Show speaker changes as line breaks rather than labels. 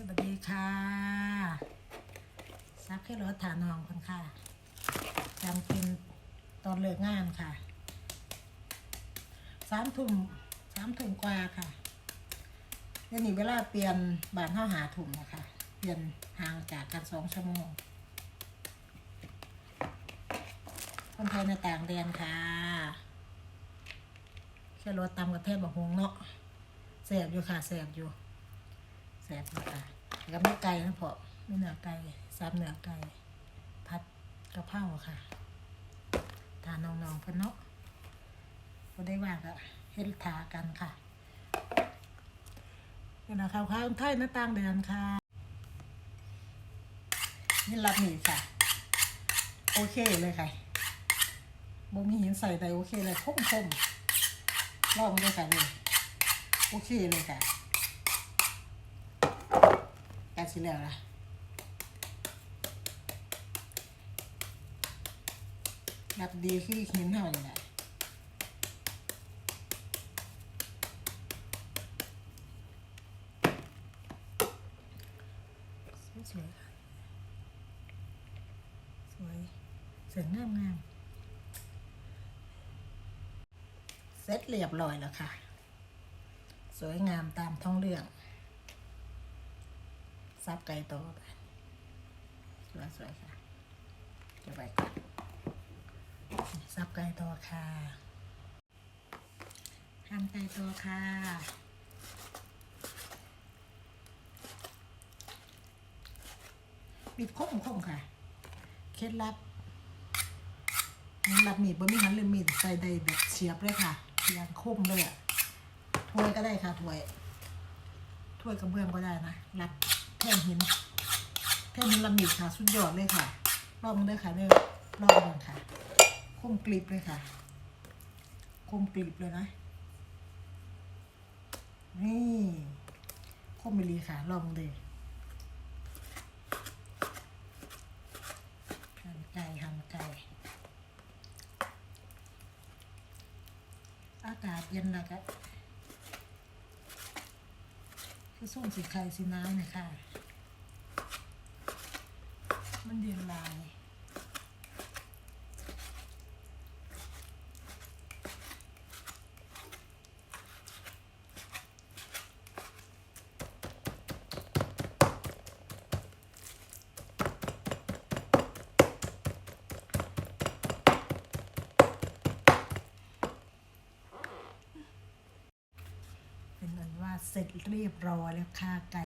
สวัสดีค่ะซักให้รถฐานนองคนค่ะจำเป็นตอนเลิกงานค่ะสามทุ่มสามทุ่มกว่าค่ะเดี๋ยวนี้เวลาเปลี่ยนบานห้าหาถุ่มนะคะ เปลี่ยนห่างจากกันสองชั่วโมงคนไทยในต่างแดนค่ะแค่รถตำกับเทศบอกฮงเนาะแสบอยู่ค่ะแสบอยู่ แซ่บมากค่ะแล้วก็ไม่ไก่นะเพาะเนื้อไก่ซับเนื้อไก่ผัดกะเพราค่ะทานน้องๆเพิ่นเนาะก็ได้ว่าก็เฮ็ดทากันค่ะนี่นะข้าวข้าวไทยหน้าต่างเดือนค่ะ นี่รับหมี่ค่ะ โอเคเลยค่ะบ่มีหินใส่แต่โอเคเลยคมคมๆลองเลยค่ะเลย โอเคเลยค่ะ กาสิแล้วล่ะรับดีคือหินเท่านี่แหละสวยๆค่ะ สวยสวยงามงามเสร็จเรียบร้อยแล้วค่ะ สวยงามตามท้องเรื่อง ซับไก่โตวไปสวยๆค่ะเก็บไว้ก่อนซับไก่โตวค่ะทำไก่โตวค่ะมีดคมคมค่ะ เคล็ดลับรับมีดบนมีหันเลยมีดใส่ได้แบบเฉียบเลยค่ะอย่างคมเลยอะถ้วยก็ได้ค่ะถ้วย ถ้วยกระเบื้องก็ได้นะรับ แท่นหินแท่นหินลำมีดค่ะสุดยอดเลยค่ะลองเลยค่ะเด้อลองเลยค่ะคมกริบเลยค่ะคมกริบเลยนะนี่คมมิลีค่ะลองเลยหั่นไก่หั่นไก่อากาศเย็นแล้วก็ คือส้มสีไข่สีน้ำนะคะ มันเดียนลาย เป็นอันว่าเสร็จเรียบร้อยแล้วค่ะไก่